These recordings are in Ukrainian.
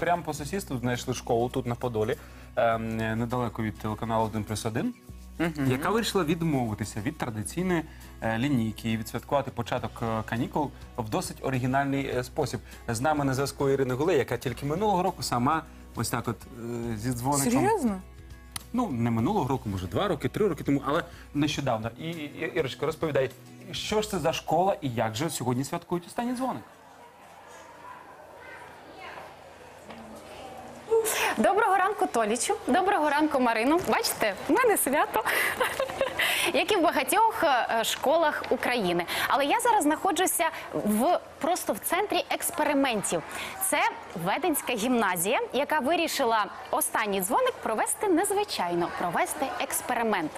прямо по сусідству знайшли школу тут на Подолі, ем, недалеко від телеканалу 1 плюс 1, яка вирішила відмовитися від традиційної е, лінійки і відсвяткувати початок е, канікул в досить оригінальний е, спосіб. З нами на зв'язку Ірина Гулей, яка тільки минулого року сама ось так от е, зі дзвоником. Серйозно? Ну, не минулого року, може, два роки, три роки тому, але нещодавно. І, і Ірочка, розповідай, що ж це за школа і як же сьогодні святкують останній дзвоник? Ранку, Доброго ранку, Марину. Бачите, в мене свято, як і в багатьох е, школах України. Але я зараз знаходжуся в просто в центрі експериментів. Це Веденська гімназія, яка вирішила останній дзвоник провести незвичайно, провести експеримент.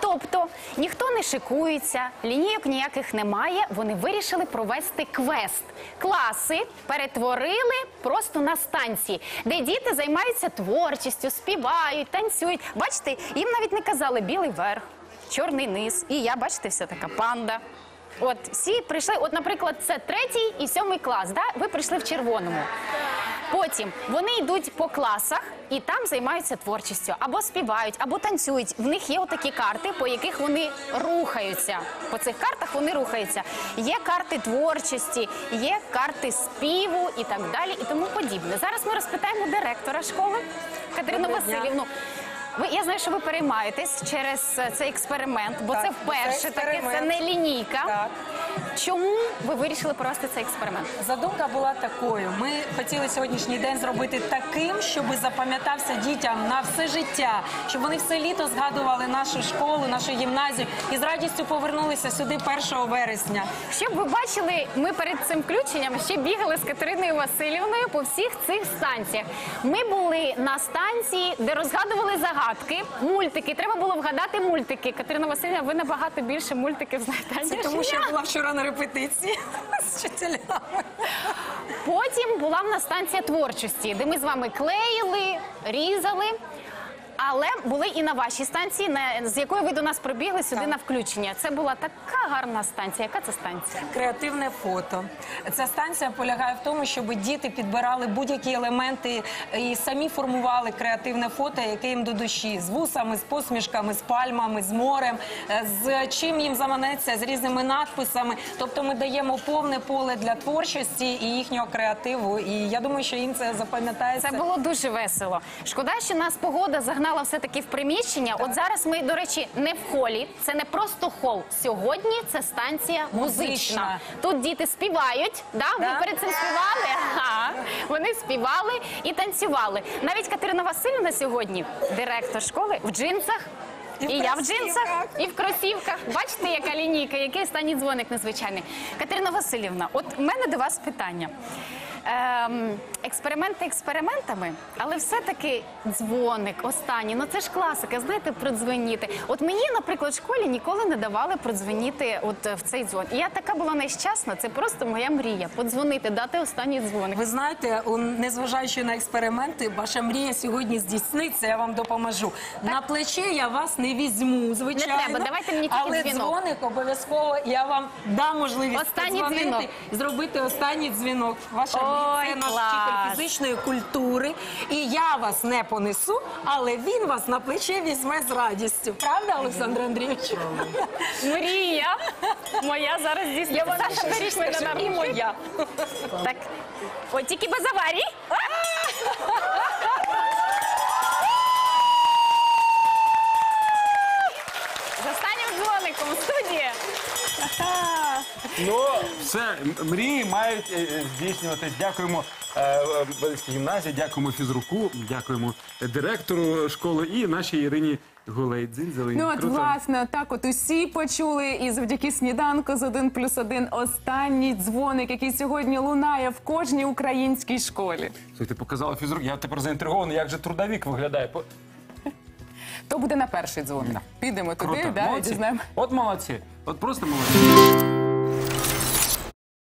Тобто ніхто не шикується, лінійок ніяких немає. Вони вирішили провести квест. Класи перетворили просто на станції, де діти займаються творчістю, співають, танцюють. Бачите, їм навіть не казали білий верх, чорний низ. І я, бачите, вся така панда. От всі прийшли, от, наприклад, це третій і сьомий клас. Да? Ви прийшли в червоному. Потім вони йдуть по класах і там займаються творчістю, або співають, або танцюють. В них є отакі карти, по яких вони рухаються. По цих картах вони рухаються. Є карти творчості, є карти співу і так далі, і тому подібне. Зараз ми розпитаємо директора школи Катерину. Васильівну. Ви я знаю, що ви переймаєтесь через е, цей експеримент, бо Так, це це вперше таке, це не лінійка. Так. Чому ви вирішили провести цей експеримент? Задумка була такою. Ми хотіли сьогоднішній день зробити таким, щоб запам'ятався дітям на все життя, щоб вони все літо згадували нашу школу, нашу гімназію і з радістю повернулися сюди 1 вересня. Щоб ви бачили, ми перед цим включенням ще бігали з Катериною Васильівною по всіх цих станціях. Ми були на станції, де розгадували загадки, мультики. Треба було вгадати мультики. Катерина Васильівна, ви набагато більше мультиків знаєте. Це ніж тому, що я була вчора на репетиції з вчителями. Потім була в нас станція творчості, де ми з вами клеїли, різали. Але були і на вашій станції, на- з якої ви до нас прибігли сюди на включення. Це була така гарна станція. Яка це станція? Креативне фото. Ця станція полягає в тому, щоб діти підбирали будь-які елементи і самі формували креативне фото, яке їм до душі, з вусами, з посмішками, з пальмами, з морем, е, з чим їм заманеться, з різними надписами. Тобто ми даємо повне поле для творчості і їхнього креативу. І я думаю, що їм це запам'ятається. Це було дуже весело. Шкода, що нас погода загнала все-таки в приміщення. От зараз ми, до речі, не в холі. Це не просто хол. Сьогодні це станція музична. Музична. Тут діти співають. Да? Ви Да. перед цим співали? Ага. Вони співали і танцювали. Навіть Катерина Васильівна сьогодні, директор школи, в джинсах. І в І я в джинсах, і в кросівках. Бачите, яка лінійка, який останній дзвоник незвичайний. Катерина Васильівна, от в мене до вас питання. Ем, експерименти експериментами, але все-таки дзвоник останній. Ну це ж класика, знаєте, продзвоніти. От мені, наприклад, в школі ніколи не давали продзвоніти от в цей дзвон. І я така була нещасна, це просто моя мрія. Подзвонити, дати останній дзвоник. Ви знаєте, незважаючи на експерименти, ваша мрія сьогодні здійсниться. Я вам допоможу. На плече я вас не візьму, звичайно. Не треба, давайте мені тільки але дзвінок. дзвоник обов'язково я вам дам можливість Останній дзвінок. зробити останній дзвінок. Ваша Ой, це наш клас. вчитель фізичної культури. І я вас не понесу, але він вас на плече візьме з радістю. Правда, Олександр Андрійович? Мрія моя зараз здійснюється. Саша, беріть мене на І моя. Так, от тільки без аварій. Дзвоником студія. Ну, все, мрії мають е, е, здійснюватись. Дякуємо е, е, Великій гімназії, дякуємо фізруку, дякуємо директору школи і нашій Ірині Гулей Дзинзелей. Ну от власне, так от усі почули, і завдяки сніданку з 1 плюс 1 останній дзвоник, який сьогодні лунає в кожній українській школі. Слухай, ти показала фізрук, я тепер заінтригований, як же трудовік виглядає. По- То буде на перший дзвоник. Підемо туди, Круто, да, і молодці. дізнаємо. От молодці, от просто молодці.